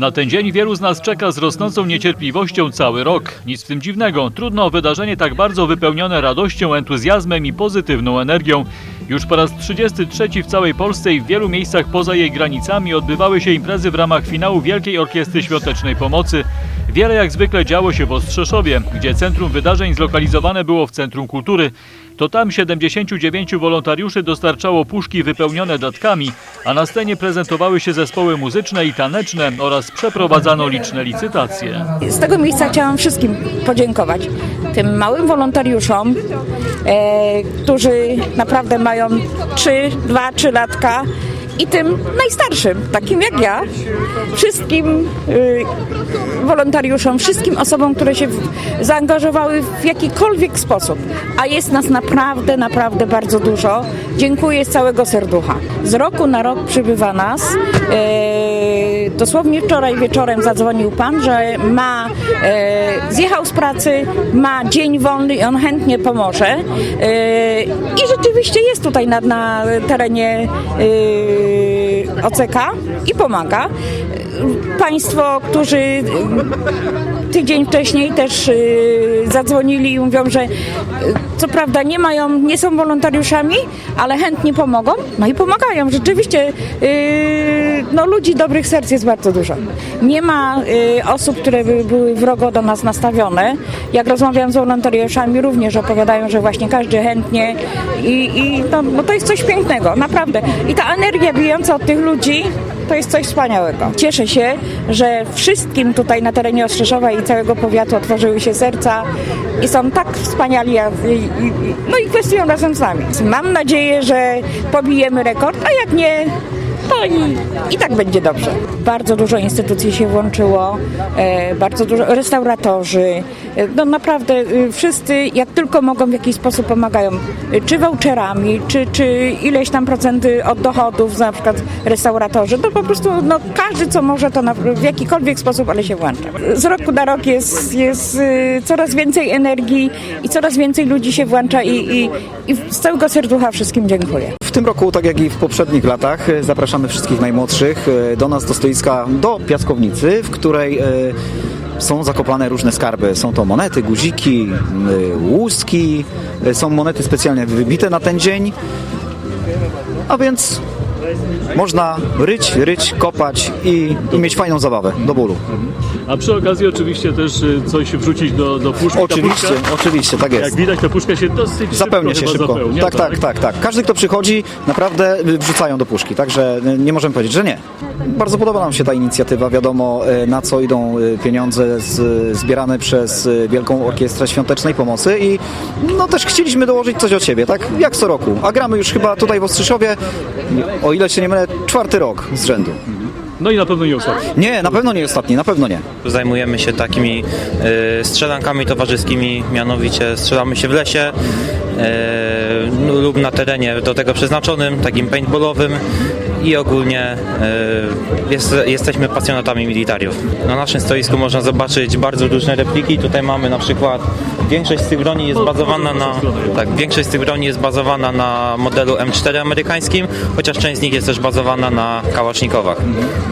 Na ten dzień wielu z nas czeka z rosnącą niecierpliwością cały rok. Nic w tym dziwnego. Trudno o wydarzenie tak bardzo wypełnione radością, entuzjazmem i pozytywną energią. Już po raz 33 w całej Polsce i w wielu miejscach poza jej granicami odbywały się imprezy w ramach finału Wielkiej Orkiestry Świątecznej Pomocy. Wiele jak zwykle działo się w Ostrzeszowie, gdzie centrum wydarzeń zlokalizowane było w Centrum Kultury. To tam 79 wolontariuszy dostarczało puszki wypełnione datkami, a na scenie prezentowały się zespoły muzyczne i taneczne oraz przeprowadzano liczne licytacje. Z tego miejsca chciałam wszystkim podziękować. Tym małym wolontariuszom, e, którzy naprawdę mają 3, 2, 3 latka i tym najstarszym, takim jak ja, wszystkim y, wolontariuszom, wszystkim osobom, które się w, zaangażowały w jakikolwiek sposób. A jest nas naprawdę, naprawdę bardzo dużo. Dziękuję z całego serducha. Z roku na rok przybywa nas. E, dosłownie wczoraj wieczorem zadzwonił pan, że ma, e, zjechał z pracy, ma dzień wolny i on chętnie pomoże. E, I rzeczywiście jest tutaj na, na terenie e, OCK i pomaga. Państwo, którzy tydzień wcześniej też y, zadzwonili i mówią, że y, co prawda nie mają, nie są wolontariuszami, ale chętnie pomogą. No i pomagają. Rzeczywiście y, no, ludzi dobrych serc jest bardzo dużo. Nie ma y, osób, które by były wrogo do nas nastawione. Jak rozmawiam z wolontariuszami, również opowiadają, że właśnie każdy chętnie i, i no, no to jest coś pięknego, naprawdę. I ta energia bijąca od tych ludzi to jest coś wspaniałego. Cieszę się, że wszystkim tutaj na terenie Ostrzeszowa i całego powiatu otworzyły się serca i są tak wspaniali, no i kwestionują razem z nami. Mam nadzieję, że pobijemy rekord, a jak nie, to i, i tak będzie dobrze. Bardzo dużo instytucji się włączyło, e, bardzo dużo restauratorzy, e, no naprawdę e, wszyscy jak tylko mogą w jakiś sposób pomagają, czy voucherami, czy, czy ileś tam procenty od dochodów, na przykład restauratorzy, to po prostu no, każdy co może to na, w jakikolwiek sposób, ale się włącza. Z roku na rok jest, jest coraz więcej energii i coraz więcej ludzi się włącza i, i, i z całego serducha wszystkim dziękuję. W tym roku, tak jak i w poprzednich latach, e, zapraszamy wszystkich najmłodszych e, do nas do stoiska, do piaskownicy, w której e, są zakopane różne skarby. Są to monety, guziki, łuski, są monety specjalnie wybite na ten dzień. A więc można ryć, ryć, kopać i, i mieć fajną zabawę do bólu. A przy okazji oczywiście też y, coś wrzucić do, do puszki. Ta Oczywiście, puszka, oczywiście, tak jest. Jak widać, ta puszka się dosyć Zapełnia się szybko. chyba. Zapełnia, tak, tak, tak, tak. Każdy, kto przychodzi, naprawdę y, wrzucają do puszki, także y, nie możemy powiedzieć, że nie. Bardzo podoba nam się ta inicjatywa. Wiadomo, y, na co idą y, pieniądze z, zbierane przez y, Wielką Orkiestrę Świątecznej Pomocy i no też chcieliśmy dołożyć coś od siebie, tak? Jak co roku. A gramy już chyba tutaj w Ostrzyszowie, o ile się nie mylę, czwarty rok z rzędu. No i na pewno nie ostatni. Nie, na pewno nie ostatni, na pewno nie. Zajmujemy się takimi e, strzelankami towarzyskimi, mianowicie strzelamy się w lesie e, no, lub na terenie do tego przeznaczonym, takim paintballowym i ogólnie e, jest, jesteśmy pasjonatami militariów. Na naszym stoisku można zobaczyć bardzo różne repliki. Tutaj mamy na przykład większość z tych broni jest bazowana na tak, większość z tych broni jest bazowana na modelu M4 amerykańskim, chociaż część z nich jest też bazowana na kałasznikowach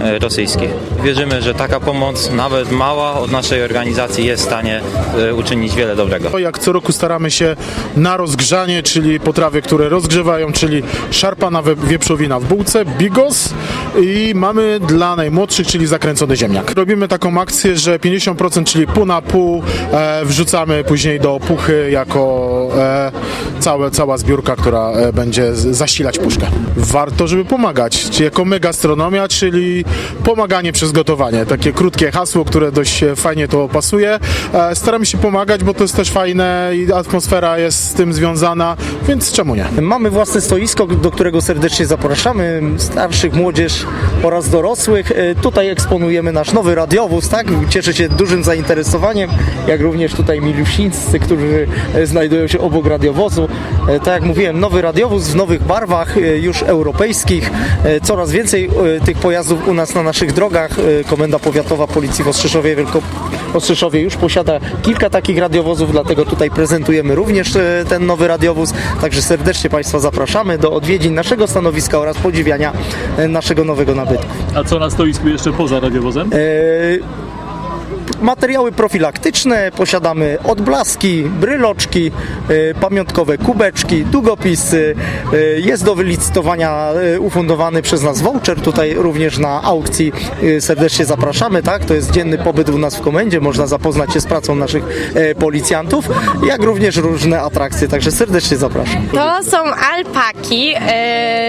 e, rosyjskich. Wierzymy, że taka pomoc, nawet mała od naszej organizacji jest w stanie e, uczynić wiele dobrego. Jak co roku staramy się na rozgrzanie, czyli potrawy, które rozgrzewają, czyli szarpana wieprzowina w bułce, bigos i mamy dla najmłodszych, czyli zakręcony ziemniak. Robimy taką akcję, że 50%, czyli pół na pół e, wrzucamy później do puchy jako e, całe, cała zbiórka, która e, będzie zasilać puszkę. Warto, żeby pomagać, czyli jako my gastronomia, czyli pomaganie przez gotowanie. Takie krótkie hasło, które dość e, fajnie to pasuje. Staramy się pomagać, bo to jest też fajne i atmosfera jest z tym związana, więc czemu nie? Mamy własne stoisko, do którego serdecznie zapraszamy starszych, młodzież oraz dorosłych. Tutaj eksponujemy nasz nowy radiowóz, tak? Cieszy się dużym zainteresowaniem, jak również tutaj Miliusińcy miejsc, którzy e, znajdują się obok radiowozu. E, Tak jak mówiłem, nowy radiowóz w nowych barwach, e, już europejskich. Coraz więcej tych pojazdów u nas na naszych drogach. Komenda Powiatowa Policji w Ostrzyszowie, Wielko... Ostrzyszowie już posiada kilka takich radiowozów, dlatego tutaj prezentujemy również ten nowy radiowóz. Także serdecznie Państwa zapraszamy do odwiedzin naszego stanowiska oraz podziwiania naszego nowego nabytku. A co na stoisku jeszcze poza radiowozem? E, Materiały profilaktyczne, posiadamy odblaski, bryloczki, e, pamiątkowe kubeczki, długopisy. E, Jest do wylicytowania e, ufundowany przez nas voucher, tutaj również na aukcji serdecznie zapraszamy, tak? To jest dzienny pobyt u nas w komendzie, można zapoznać się z pracą naszych policjantów, jak również różne atrakcje, także serdecznie zapraszam. To są alpaki.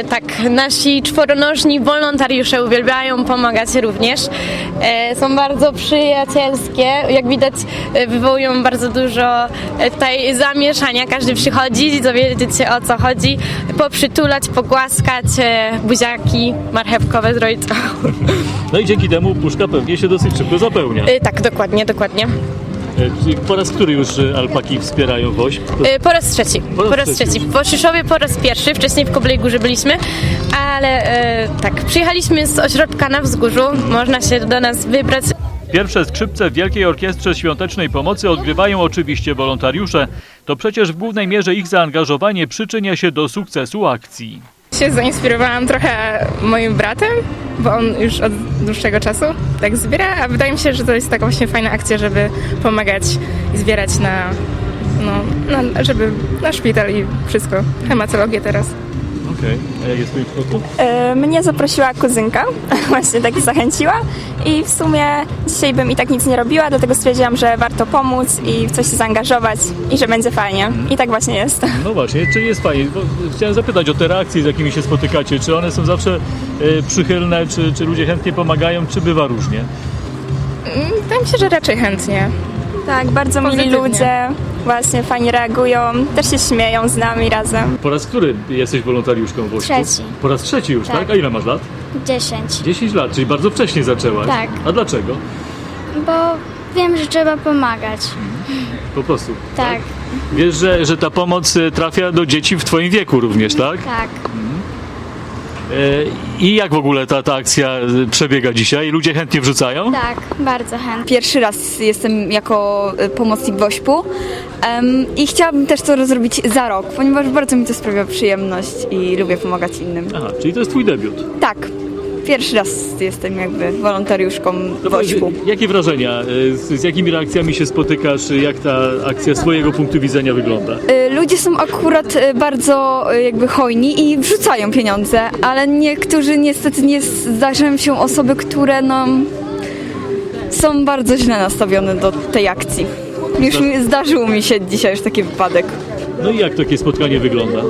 Tak, nasi czworonożni wolontariusze uwielbiają pomagać również. Są bardzo przyjacielskie. Jak widać, e, wywołują bardzo dużo e, tutaj zamieszania. Każdy przychodzi, dowiedzieć się o co chodzi, poprzytulać, pogłaskać, e, buziaki marchewkowe zrobić. No i dzięki temu puszka pewnie się dosyć szybko zapełnia. Tak, dokładnie, dokładnie. Po raz który już alpaki wspierają E, Po raz trzeci. Po raz Po raz trzeci. trzeci. W Oszyszowie po raz pierwszy, wcześniej w Koblej Górze byliśmy, ale e, tak, przyjechaliśmy z ośrodka na wzgórzu, można się do nas wybrać. Pierwsze skrzypce w Wielkiej Orkiestrze Świątecznej Pomocy odgrywają oczywiście wolontariusze. To przecież w głównej mierze ich zaangażowanie przyczynia się do sukcesu akcji. się zainspirowałam trochę moim bratem, bo on już od dłuższego czasu tak zbiera, a wydaje mi się, że to jest taka właśnie fajna akcja, żeby pomagać i zbierać na, no, na, żeby na szpital i wszystko, hematologię teraz. Okej, a jak jest w twoim przypadku? E, Mnie zaprosiła kuzynka, właśnie tak zachęciła i w sumie dzisiaj bym i tak nic nie robiła, dlatego stwierdziłam, że warto pomóc i w coś się zaangażować i że będzie fajnie. I tak właśnie jest. No właśnie, czyli jest fajnie. Bo chciałem zapytać o te reakcje, z jakimi się spotykacie. Czy one są zawsze e, przychylne, czy, czy ludzie chętnie pomagają, czy bywa różnie? Mm, Wydaje mi się, że raczej chętnie. Tak, bardzo mili Pozytywnie. ludzie, właśnie fajnie reagują, też się śmieją z nami razem. Po raz który jesteś wolontariuszką w Wośpu? Trzeci. Po raz trzeci już, tak. Tak. A ile masz lat? 10. 10 lat, czyli bardzo wcześnie zaczęłaś. Tak. A dlaczego? Bo wiem, że trzeba pomagać. Po prostu. Tak, Wiesz, że, że ta pomoc e, trafia do dzieci w twoim wieku również, tak? tak. E, I jak w ogóle ta, ta akcja e, przebiega dzisiaj? Ludzie chętnie wrzucają? Tak, bardzo chętnie. Pierwszy raz jestem jako y, pomocnik WOŚP-u em, i chciałabym też to zrobić za rok, ponieważ bardzo mi to sprawia przyjemność i lubię pomagać innym. Aha, czyli to jest twój debiut. Tak, pierwszy raz jestem jakby wolontariuszką To powiedz, WOŚP-u. jakie wrażenia, e, z, z jakimi reakcjami się spotykasz, jak ta akcja z twojego punktu widzenia wygląda? Y, Ludzie są akurat bardzo jakby hojni i wrzucają pieniądze, ale niektórzy niestety nie zdarzają się osoby, które no są bardzo źle nastawione do tej akcji. Już mi, zdarzył mi się dzisiaj już taki wypadek. No i jak takie spotkanie wygląda?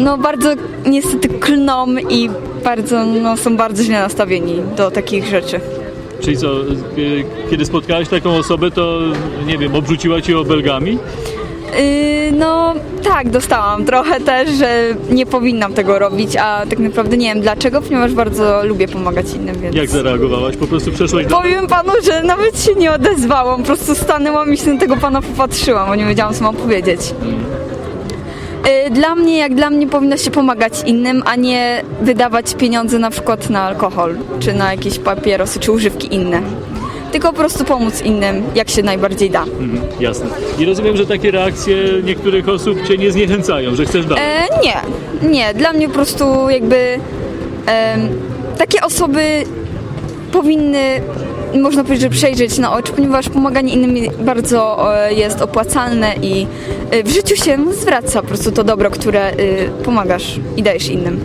No bardzo niestety klną i bardzo, no, są bardzo źle nastawieni do takich rzeczy. Czyli co, kiedy spotkałaś taką osobę, to nie wiem, obrzuciła cię obelgami? Yy, no tak, dostałam trochę też, że nie powinnam tego robić, a tak naprawdę nie wiem dlaczego, ponieważ bardzo lubię pomagać innym, więc... Jak zareagowałaś? Po prostu przeszłaś do... Powiem panu, że nawet się nie odezwałam, po prostu stanęłam i się na tego pana popatrzyłam, bo nie wiedziałam co mam powiedzieć. Yy, Dla mnie, jak dla mnie powinno się pomagać innym, a nie wydawać pieniądze na przykład na alkohol, czy na jakieś papierosy, czy używki inne. Tylko po prostu pomóc innym, jak się najbardziej da. Mhm, jasne. I rozumiem, że takie reakcje niektórych osób cię nie zniechęcają, że chcesz dalej. E, nie, nie. Dla mnie po prostu jakby em, takie osoby powinny, można powiedzieć, że przejrzeć na oczy, ponieważ pomaganie innym bardzo e, jest opłacalne i e, w życiu się zwraca po prostu to dobro, które e, pomagasz i dajesz innym.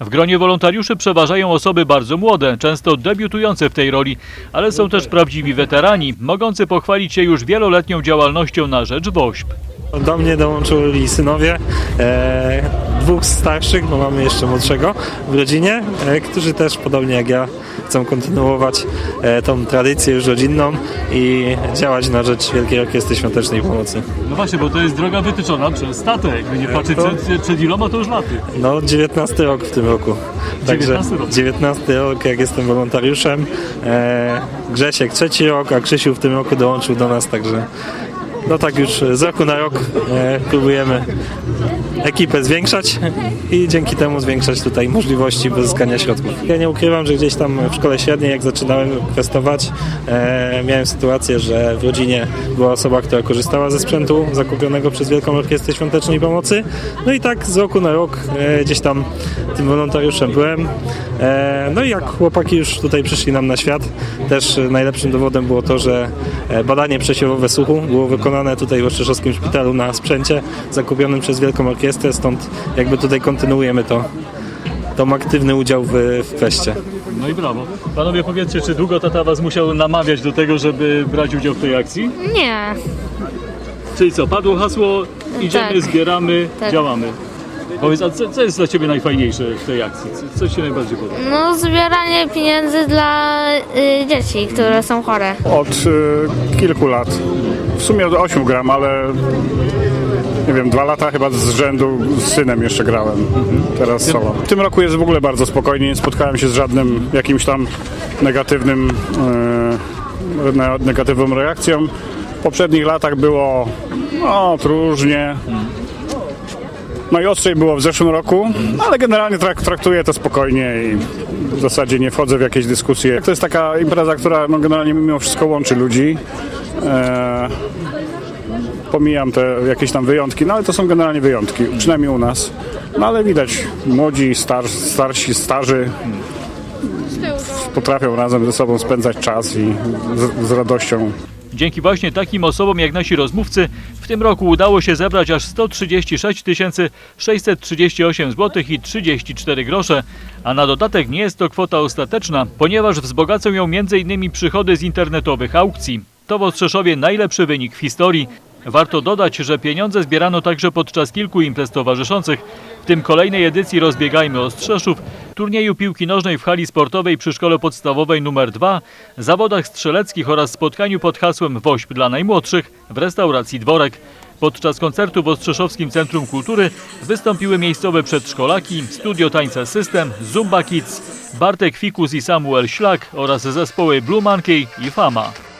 W gronie wolontariuszy przeważają osoby bardzo młode, często debiutujące w tej roli, ale są też prawdziwi weterani, mogący pochwalić się już wieloletnią działalnością na rzecz WOŚP. Do mnie dołączyli synowie, e, dwóch starszych, bo mamy jeszcze młodszego w rodzinie, e, którzy też podobnie jak ja chcą kontynuować e, tą tradycję już rodzinną i działać na rzecz Wielkiej Orkiestry Świątecznej Pomocy. No właśnie, bo to jest droga wytyczona przez statek. Nie patrzeć to- przed, przed iloma to już laty. No 19 rok w tym roku. Także 19 rok. 19 rok jak jestem wolontariuszem. E, Grzesiek trzeci rok, a Krzysiu w tym roku dołączył do nas, także no tak już z roku na rok e, próbujemy ekipę zwiększać i dzięki temu zwiększać tutaj możliwości pozyskania środków. Ja nie ukrywam, że gdzieś tam w szkole średniej, jak zaczynałem kwestować, e, miałem sytuację, że w rodzinie była osoba, która korzystała ze sprzętu zakupionego przez Wielką Orkiestrę Świątecznej Pomocy. No i tak z roku na rok e, gdzieś tam tym wolontariuszem byłem. E, no i jak chłopaki już tutaj przyszli nam na świat, też e, najlepszym dowodem było to, że e, badanie przesiewowe słuchu było wykonane tutaj w Ostrzeszowskim Szpitalu na sprzęcie zakupionym przez Wielką Orkiestrę, stąd jakby tutaj kontynuujemy to, tą aktywny udział w, w kweście. No i brawo. Panowie powiedzcie, czy długo tata was musiał namawiać do tego, żeby brać udział w tej akcji? Nie. Czyli co, padło hasło, idziemy, Tak. zbieramy, Tak. działamy. Powiedz, a co, co jest dla Ciebie najfajniejsze w tej akcji? Co, co Ci się najbardziej podoba? No zbieranie pieniędzy dla y, dzieci, które są chore. Od y, kilku lat. W sumie od 8 gram, ale nie wiem, dwa lata chyba z rzędu z synem jeszcze grałem. Teraz solo. W tym roku jest w ogóle bardzo spokojnie, nie spotkałem się z żadnym jakimś tam negatywnym, y, ne- negatywną reakcją. W poprzednich latach było no, różnie. No i ostrzej było w zeszłym roku, ale generalnie trak, traktuję to spokojnie i w zasadzie nie wchodzę w jakieś dyskusje. To jest taka impreza, która no, generalnie mimo wszystko łączy ludzi. E, pomijam te jakieś tam wyjątki, no ale to są generalnie wyjątki, przynajmniej u nas. No ale widać, młodzi, star, starsi, starzy potrafią razem ze sobą spędzać czas i z, z radością Dzięki właśnie takim osobom jak nasi rozmówcy w tym roku udało się zebrać aż 136 638 zł i 34 grosze, a na dodatek nie jest to kwota ostateczna, ponieważ wzbogacą ją m.in. przychody z internetowych aukcji. To w Ostrzeszowie najlepszy wynik w historii. Warto dodać, że pieniądze zbierano także podczas kilku imprez towarzyszących, w tym kolejnej edycji Rozbiegajmy Ostrzeszów, turnieju piłki nożnej w hali sportowej przy szkole podstawowej nr 2, zawodach strzeleckich oraz spotkaniu pod hasłem WOŚP dla najmłodszych w restauracji Dworek. Podczas koncertu w Ostrzeszowskim Centrum Kultury wystąpiły miejscowe przedszkolaki, studio tańca System, Zumba Kids, Bartek Fikus i Samuel Ślak oraz zespoły Blue Monkey i Fama.